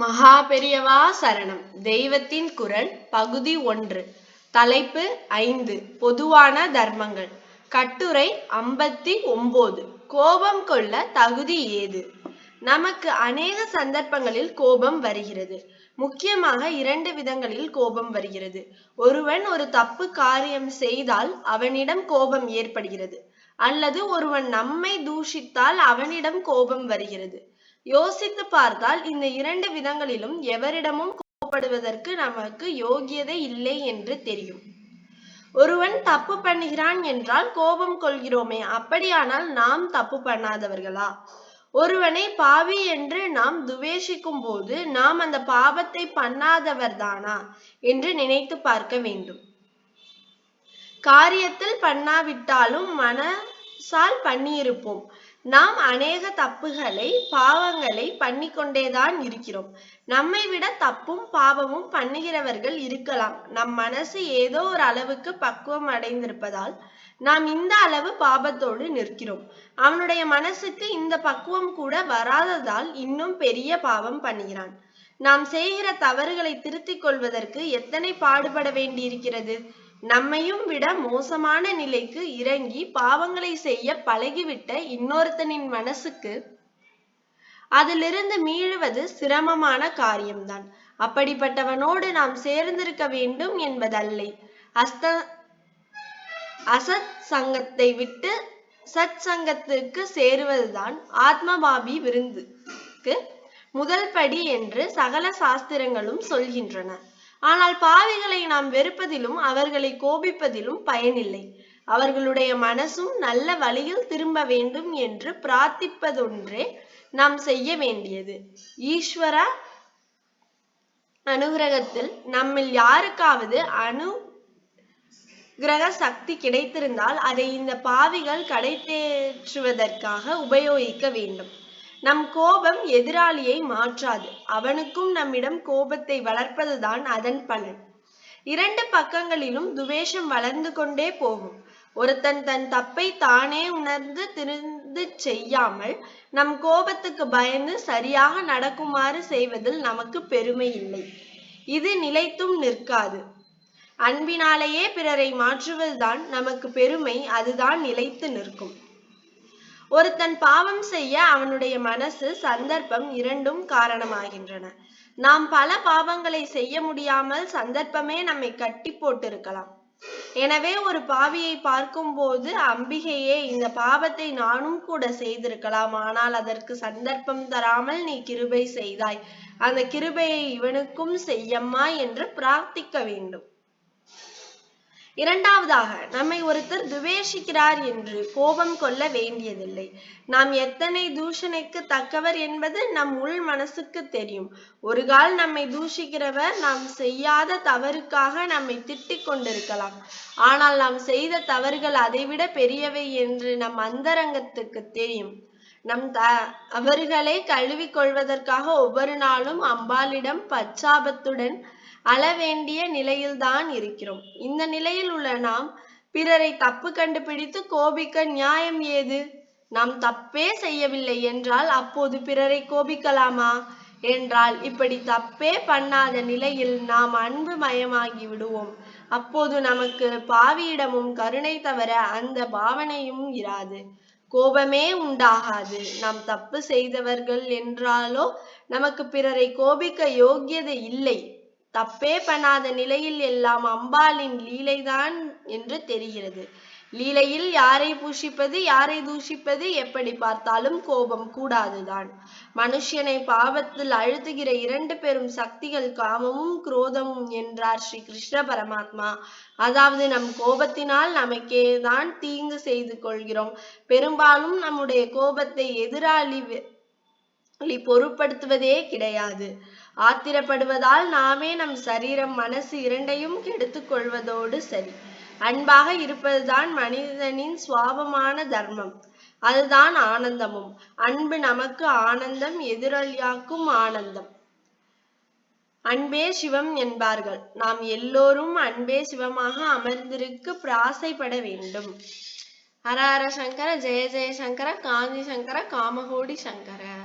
மகா பெரியவா சரணம். தெய்வத்தின் குரல் பகுதி ஒன்று. தலைப்பு ஐந்து. பொதுவான தர்மங்கள். கட்டுரை ஐம்பத்தி ஒன்பது கோபம் கொள்ள தகுதி ஏது? நமக்கு அநேக சந்தர்ப்பங்களில் கோபம் வருகிறது. முக்கியமாக இரண்டு விதங்களில் கோபம் வருகிறது. ஒருவன் ஒரு தப்பு காரியம் செய்தால் அவனிடம் கோபம் ஏற்படுகிறது. அல்லது ஒருவன் நம்மை தூஷித்தால் அவனிடம் கோபம் வருகிறது. யோசித்து பார்த்தால் இந்த இரண்டு விதங்களிலும் எவரிடமும் கோபப்படுவதற்கு நமக்கு யோகியதை இல்லை என்று தெரியும். ஒருவன் தப்பு பண்ணுகிறான் என்றால் கோபம் கொள்கிறோமே அப்படியானால் நாம் தப்பு பண்ணாதவர்களா? ஒருவனை பாவி என்று நாம் துவேஷிக்கும் போது நாம் அந்த பாவத்தை பண்ணாதவர்தானா என்று நினைத்து பார்க்க வேண்டும். காரியத்தில் பண்ணாவிட்டாலும் மனசால் பண்ணியிருப்போம். நாம் அநேக தப்புகளை பாவங்களை பண்ணிக்கொண்டேதான் இருக்கிறோம். நம்மை விட தப்பும் பாவமும் பண்ணுகிறவர்கள் இருக்கலாம். நம் மனசு ஏதோ ஒரு அளவுக்கு பக்குவம் அடைந்திருப்பதால் நாம் இந்த அளவு பாபத்தோடு நிற்கிறோம். அவனுடைய மனசுக்கு இந்த பக்குவம் கூட வராததால் இன்னும் பெரிய பாவம் பண்ணுகிறான். நாம் செய்கிற தவறுகளை திருத்திக் கொள்வதற்கு எத்தனை பாடுபட வேண்டியிருக்கிறது? நம்மையும் விட மோசமான நிலைக்கு இறங்கி பாவங்களை செய்ய பழகிவிட்ட இன்னொருத்தனின் மனசுக்கு அதிலிருந்து மீழுவது சிரமமான காரியம்தான். அப்படிப்பட்டவனோடு நாம் சேர்ந்திருக்க வேண்டும் என்பதல்ல. அஸ்த அசத் சங்கத்தை விட்டு சத் சங்கத்துக்கு சேருவதுதான் ஆத்மபாபி விருந்துக்கு முதல் படி என்று சகல சாஸ்திரங்களும் சொல்கின்றன. ஆனால் பாவிகளை நாம் வெறுப்பதிலும் அவர்களை கோபிப்பதிலும் பயனில்லை. அவர்களுடைய மனசும் நல்ல வழியில் திரும்ப வேண்டும் என்று பிரார்த்திப்பதொன்றே நாம் செய்ய வேண்டியது. ஈஸ்வர அனுகிரகத்தில் நம்மில் யாருக்காவது அணு கிரக சக்தி கிடைத்திருந்தால் அதை இந்த பாவிகள் கடைத்தேற்றுவதற்காக உபயோகிக்க வேண்டும். நம் கோபம் எதிராளியை மாற்றாது. அவனுக்கும் நம்மிடம் கோபத்தை வளர்ப்பதுதான் அதன் பலன். இரண்டு பக்கங்களிலும் துவேஷம் வளர்ந்து கொண்டே போகும். ஒருத்தன் தன் தப்பை தானே உணர்ந்து திருந்து செய்யாமல் நம் கோபத்துக்கு பயந்து சரியாக நடக்குமாறு செய்வதில் நமக்கு பெருமை இல்லை. இது நிலைத்தும் நிற்காது. அன்பினாலேயே பிறரை மாற்றுவதுதான் நமக்கு பெருமை. அதுதான் நிலைத்து நிற்கும். ஒருத்தன் பாவம் செய்ய அவனுடைய மனசு சந்தர்ப்பம் இரண்டும் காரணமாகின்றன. நாம் பல பாவங்களை செய்ய முடியாமல் சந்தர்ப்பமே நம்மை கட்டி போட்டிருக்கலாம். எனவே ஒரு பாவியை பார்க்கும் போது அம்பிகையே இந்த பாவத்தை நானும் கூட செய்திருக்கலாம். ஆனால் அதற்கு சந்தர்ப்பம் தராமல் நீ கிருபை செய்தாய். அந்த கிருபையை இவனுக்கும் செய்யம்மா என்று பிரார்த்திக்க வேண்டும். இரண்டாவதாக நம்மை ஒருத்தர் துவேஷிக்கிறார் என்று கோபம் கொள்ள வேண்டியதில்லை. நாம் எத்தனை தூஷணைக்கு தக்கவர் என்பது நம் உள் மனசுக்கு தெரியும். ஒரு கால் நம்மை தூஷிக்கிறவர் நாம் செய்யாத தவறுக்காக நம்மை திட்டிக் கொண்டிருக்கலாம். ஆனால் நாம் செய்த தவறுகள் அதைவிட பெரியவை என்று நம் அந்தரங்கத்துக்கு தெரியும். நம் த அவர்களை கழுவிக் கொள்வதற்காக ஒவ்வொரு நாளும் அம்பாளிடம் பச்சாபத்துடன் அளவேண்டிய நிலையில்தான் இருக்கிறோம். இந்த நிலையில் உள்ள நாம் பிறரை தப்பு கண்டுபிடித்து கோபிக்க நியாயம் ஏது? நாம் தப்பே செய்யவில்லை என்றால் அப்போது பிறரை கோபிக்கலாமா? என்றால் இப்படி தப்பே பண்ணாத நிலையில் நாம் அன்பு மயமாகி விடுவோம். அப்போது நமக்கு பாவியிடமும் கருணை தவிர அந்த பாவனையும் இராது. கோபமே உண்டாகாது. நாம் தப்பு செய்தவர்கள் என்றாலோ நமக்கு பிறரை கோபிக்க யோக்கியதை இல்லை. தப்பே பண்ணாத நிலையில் எல்லாம் அம்பாளின் லீலைதான் என்று தெரிகிறது. லீலையில் யாரை பூஷிப்பது யாரை தூஷிப்பது எப்படி பார்த்தாலும் கோபம் கூடாதுதான். மனுஷனை பாவத்தில் அழுத்துகிற இரண்டு பெரும் சக்திகள் காமமும் குரோதமும் என்றார் ஸ்ரீ கிருஷ்ண பரமாத்மா. அதாவது நம் கோபத்தினால் நமக்கே தான் தீங்கு செய்து கொள்கிறோம். பெரும்பாலும் நம்முடைய கோபத்தை எதிராளி பொருட்படுத்துவதே கிடையாது. ஆத்திரப்படுவதால் நாமே நம் சரீரம் மனசு இரண்டையும் கெடுத்துக் கொள்வதோடு சரி. அன்பாக இருப்பதுதான் மனிதனின் சுவாபமான தர்மம். அதுதான் ஆனந்தமும். அன்பு நமக்கு ஆனந்தம் எதிரொலியாக்கும் ஆனந்தம். அன்பே சிவம் என்பார்கள். நாம் எல்லோரும் அன்பே சிவமாக அமர்ந்திருக்க பிராசைப்பட வேண்டும். ஹர ஹர சங்கர ஜெய ஜெய சங்கர காந்தி சங்கர காமகோடி சங்கர.